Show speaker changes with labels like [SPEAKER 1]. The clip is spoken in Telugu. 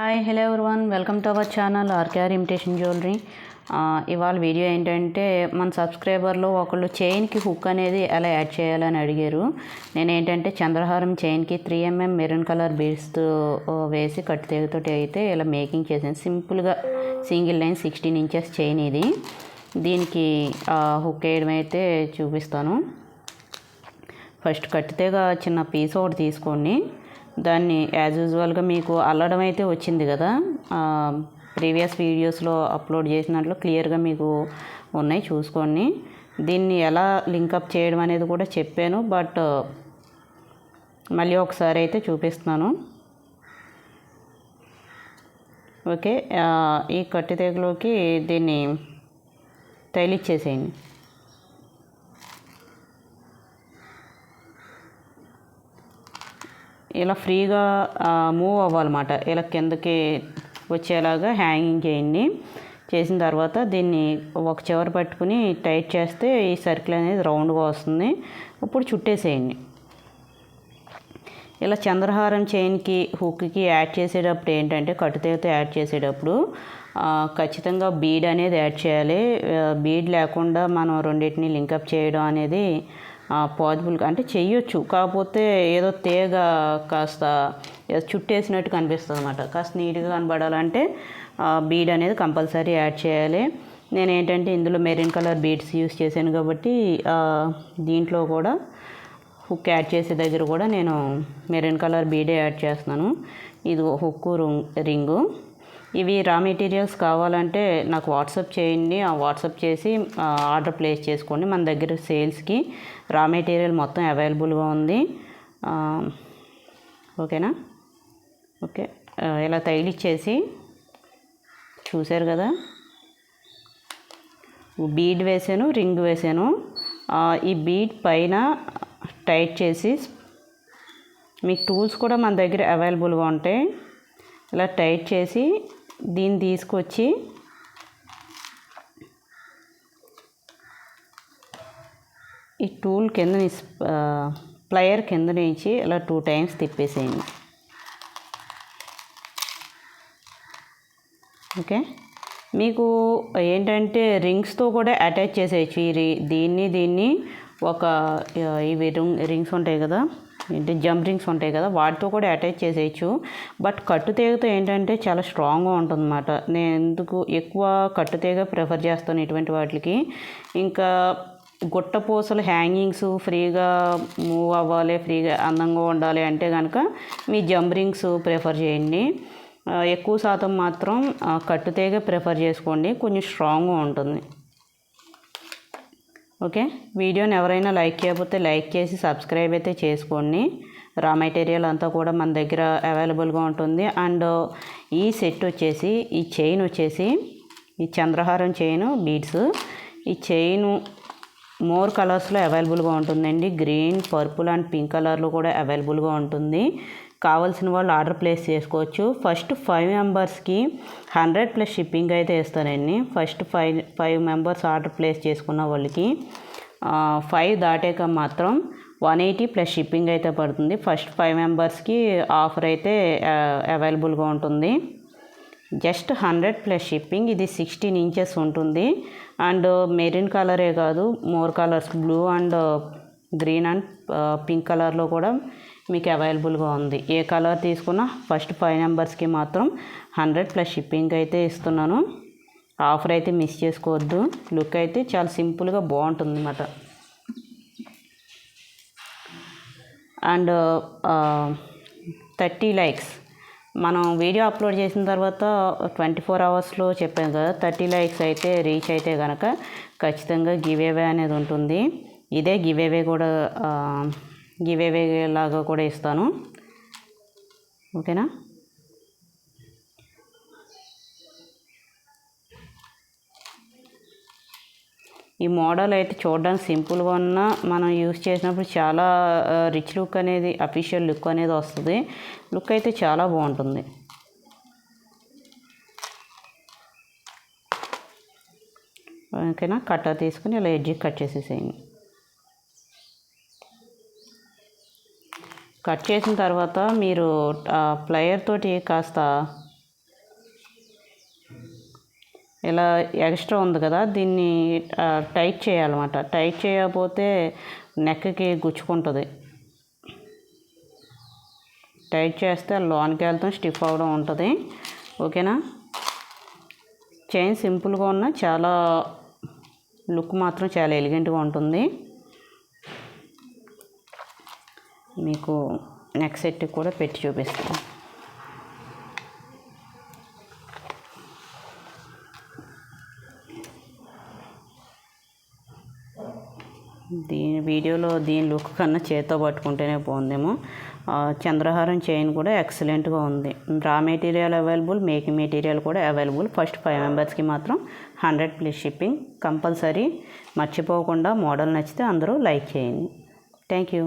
[SPEAKER 1] Hi hello one welcome to our channel RKR imitation jewellery ఇవాళ వీడియో ఏంటంటే మన సబ్స్క్రైబర్లో ఒకళ్ళు చైన్కి హుక్ అనేది ఎలా యాడ్ చేయాలని అడిగారు. నేను ఏంటంటే చంద్రహారం చైన్కి త్రీ ఎంఎం మెరూన్ కలర్ బీడ్స్తో వేసి కట్టితెగతోటి అయితే ఇలా మేకింగ్ చేసాను సింపుల్గా single line sixteen inches chain ఇది. దీనికి హుక్ వేయడం అయితే చూపిస్తాను. ఫస్ట్ కట్టితేగా చిన్న పీస్ ఒకటి తీసుకోండి. దాన్ని యాజ్ యూజువల్గా మీకు అల్లడం అయితే వచ్చింది కదా. ప్రీవియస్ వీడియోస్లో అప్లోడ్ చేసినట్లు క్లియర్గా మీకు ఉన్నాయి చూసుకోండి. దీన్ని ఎలా లింకప్ చేయడం అనేది కూడా చెప్పాను బట్ మళ్ళీ ఒకసారి అయితే చూపిస్తున్నాను. ఓకే ఈ కట్టితేగలోకి దీన్ని తైలిచ్చేసేయండి ఇలా ఫ్రీగా మూవ్ అవ్వాలన్నమాట. ఇలా కిందకి వచ్చేలాగా హ్యాంగింగ్ చేయండి. చేసిన తర్వాత దీన్ని ఒక చివర పట్టుకుని టైట్ చేస్తే ఈ సర్కిల్ అనేది రౌండ్గా వస్తుంది. ఇప్పుడు చుట్టేసేయండి. ఇలా చంద్రహారం చైన్కి హుక్కి యాడ్ చేసేటప్పుడు ఏంటంటే కట్టుతీగతో యాడ్ చేసేటప్పుడు ఖచ్చితంగా బీడ్ అనేది యాడ్ చేయాలి. బీడ్ లేకుండా మనం రెండింటిని లింకప్ చేయడం అనేది పాజిబుల్గా అంటే చెయ్యొచ్చు. కాకపోతే ఏదో తేగ కాస్త చుట్టేసినట్టు కనిపిస్తుంది అనమాట కాస్త నీట్గా కనబడాలంటే బీడ్ అనేది కంపల్సరీ యాడ్ చేయాలి. నేను ఏంటంటే ఇందులో మెరీన్ కలర్ బీడ్స్ యూస్ చేశాను కాబట్టి దీంట్లో కూడా హుక్ యాడ్ చేసే దగ్గర కూడా నేను మెరూన్ కలర్ బీడే యాడ్ చేస్తున్నాను. ఇది హుక్కు రింగు ఇవి రా మెటీరియల్స్ కావాలంటే నాకు వాట్సాప్ చేయండి. ఆ వాట్సాప్ చేసి ఆర్డర్ ప్లేస్ చేసుకోండి. మన దగ్గర సేల్స్కి రా మెటీరియల్ మొత్తం అవైలబుల్గా ఉంది. ఓకేనా? ఓకే. ఇలా తగిలిచ్చేసి చూశారు కదా? బీడ్ వేసాను రింగ్ వేసాను. ఈ బీడ్ పైన టైట్ చేసి మీకు టూల్స్ కూడా మన దగ్గర అవైలబుల్గా ఉంటాయి. ఇలా టైట్ చేసి దీన్ని తీసుకొచ్చి ఈ టూల్ కింద ప్లయర్ కింద నుంచి ఇలా టూ టైమ్స్ తిప్పేసేయండి. ఓకే? మీకు ఏంటంటే రింగ్స్తో కూడా అటాచ్ చేసేయచ్చు. ఈ దీన్ని దీన్ని ఒక ఇవి రింగ్ రింగ్స్ ఉంటాయి కదా. ఏంటి జంప్ రింగ్స్ ఉంటాయి కదా వాటితో కూడా అటాచ్ చేసేయచ్చు. బట్ కట్టు తీగతో ఏంటంటే చాలా స్ట్రాంగ్గా ఉంటుందన్నమాట. నేను ఎందుకు ఎక్కువ కట్టు తీగ ప్రిఫర్ చేస్తాను ఇటువంటి వాటికి. ఇంకా గుట్టపూసలు హ్యాంగింగ్స్ ఫ్రీగా మూవ్ అవ్వాలి ఫ్రీగా అందంగా ఉండాలి అంటే కనుక మీ జంప్ రింగ్స్ ప్రిఫర్ చేయండి. ఎక్కువ శాతం మాత్రం కట్టుతీగ ప్రిఫర్ చేసుకోండి. కొంచెం స్ట్రాంగ్గా ఉంటుంది. ఓకే? వీడియోని ఎవరైనా లైక్ చేయకపోతే లైక్ చేసి సబ్స్క్రైబ్ అయితే చేసుకోండి. రా మెటీరియల్ అంతా కూడా మన దగ్గర అవైలబుల్గా ఉంటుంది. అండ్ ఈ సెట్ వచ్చేసి ఈ చైన్ వచ్చేసి ఈ చంద్రహారం చైన్ బీడ్స్. ఈ చైన్ మోర్ కలర్స్లో అవైలబుల్గా ఉంటుందండి. గ్రీన్ పర్పుల్ అండ్ పింక్ కలర్లో కూడా అవైలబుల్గా ఉంటుంది. కావాల్సిన వాళ్ళు ఆర్డర్ ప్లేస్ చేసుకోవచ్చు. ఫస్ట్ ఫైవ్ మెంబర్స్కి హండ్రెడ్ ప్లస్ షిప్పింగ్ అయితే ఇస్తానండి first five five members order place చేసుకున్న వాళ్ళకి ఫైవ్ దాటాక మాత్రం వన్ ఎయిటీ ప్లస్ షిప్పింగ్ అయితే పడుతుంది. ఫస్ట్ ఫైవ్ మెంబర్స్కి ఆఫర్ అయితే అవైలబుల్గా ఉంటుంది. జస్ట్ హండ్రెడ్ ప్లస్ షిప్పింగ్ ఇది సిక్స్టీన్ ఇంచెస్ ఉంటుంది. అండ్ మెరీన్ కలరే కాదు more colours blue and green and pink కలర్లో కూడా మీకు అవైలబుల్గా ఉంది. ఏ కలర్ తీసుకున్నా ఫస్ట్ ఫైవ్ నెంబర్స్కి మాత్రం హండ్రెడ్ ప్లస్ షిప్పింగ్ అయితే ఇస్తున్నాను. ఆఫర్ అయితే మిస్ చేసుకోవద్దు. లుక్ అయితే చాలా సింపుల్గా బాగుంటుంది అన్నమాట అండ్ థర్టీ లైక్స్. మనం వీడియో అప్లోడ్ చేసిన తర్వాత ట్వంటీ ఫోర్ అవర్స్లో చెప్పాను కదా థర్టీ లైక్స్ అయితే రీచ్ అయితే కనుక ఖచ్చితంగా గివ్ అవే అనేది ఉంటుంది. ఇదే గివేవే కూడా గివేవే లాగా కూడా ఇస్తాను. ఓకేనా? ఈ మోడల్ అయితే చూడడానికి సింపుల్గా ఉన్నా మనం యూస్ చేసినప్పుడు చాలా రిచ్ లుక్ అనేది అఫీషియల్ లుక్ అనేది వస్తుంది. లుక్ అయితే చాలా బాగుంటుంది. ఓకేనా? కట్టర్ తీసుకుని ఇలా ఎడ్జి కట్ చేసేసేయండి. కట్ చేసిన తర్వాత మీరు ప్లయర్ తోటి కాస్త ఇలా ఎక్స్ట్రా ఉంది కదా దీన్ని టైట్ చేయాలన్నమాట. టైట్ చేయకపోతే నెక్కి గుచ్చుకుంటుంది. టైట్ చేస్తే లోనికి వెళ్తాం స్టిఫ్ అవడం ఉంటుంది. ఓకేనా? చైన్ సింపుల్గా ఉన్న చాలా లుక్ మాత్రం చాలా ఎలిగెంట్గా ఉంటుంది. మీకు నెక్ సెట్ కూడా పెట్టి చూపిస్తాను. దీని వీడియోలో దీని లుక్ కన్నా చేత్తో పట్టుకుంటేనే బాగుందేమో. చంద్రహారం చైన్ కూడా ఎక్సలెంట్గా ఉంది. Raw material available making material కూడా అవైలబుల్ ఫస్ట్ ఫైవ్ మెంబర్స్కి మాత్రం హండ్రెడ్ ప్లస్ షిప్పింగ్ కంపల్సరీ మర్చిపోకుండా మోడల్ నచ్చితే అందరూ లైక్ చేయండి. Thank you